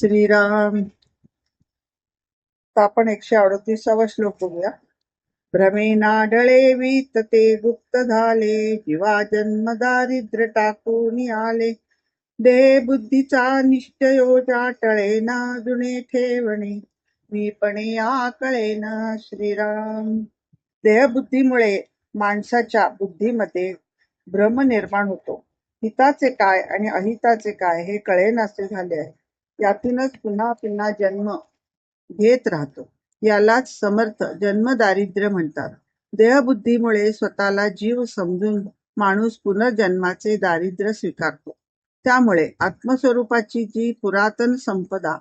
श्रीराम. तर आपण एकशे अडतीसावा श्लोक बघूया. भ्रमेनाडळे वितते गुप्त झाले जीवा जन्म दारिद्र्य टाकून आले. देह बुद्धीचा निश्चयो टळेना जुने ठेवणे. मीपणे आकळेना श्रीराम. देहबुद्धीमुळे माणसाच्या बुद्धीमध्ये भ्रम निर्माण होतो. हिताचे काय आणि अहिताचे काय हे कळेनासे झाले आहे. यातूनच पुन्हा पुन्हा जन्म घेत राहतो. यालाच समर्थ जन्मदारिद्र्य म्हणतात. देहबुद्धीमुळे स्वतःला जीव समजून माणूस पुनर्जन्माचे दारिद्र्य स्वीकारतो. त्यामुळे आत्मस्वरूपाची जी पुरातन संपदा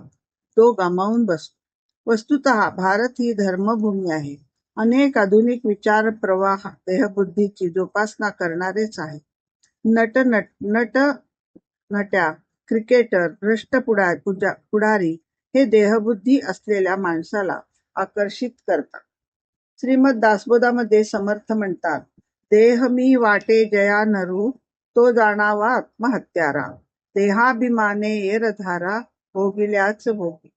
तो गमावून बसतो. वस्तुत भारत ही धर्मभूमी आहे. अनेक आधुनिक विचार प्रवाह देहबुद्धीची जोपासना करणारेच आहे नट नट नट नट्या क्रिकेटर भ्रष्ट पुजा पुढारी हे देहबुद्धी असलेल्या माणसाला आकर्षित करतात. श्रीमद दासबोधामध्ये समर्थ म्हणतात देह मी वाटे जया नरू तो जाणावा आत्महत्यारा. देहाभिमाने येरधारा भोगिल्याच भोगी.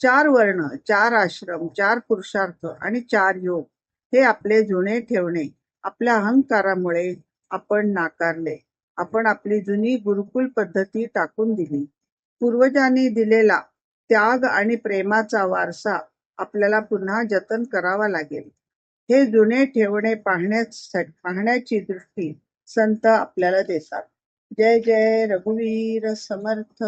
चार वर्ण चार आश्रम चार पुरुषार्थ आणि चार योग हे आपले जुने ठेवणे आपल्या अहंकारामुळे आपण नाकारले. आपण आपली जुनी गुरुकुल पद्धती टाकून दिली. पूर्वजांनी दिलेला त्याग आणि प्रेमाचा वारसा आपल्याला पुन्हा जतन करावा लागेल. हे जुने ठेवणे पाहण्यासाठी पाहण्याची दृष्टी संत आपल्याला देतात. जय जय रघुवीर समर्थ!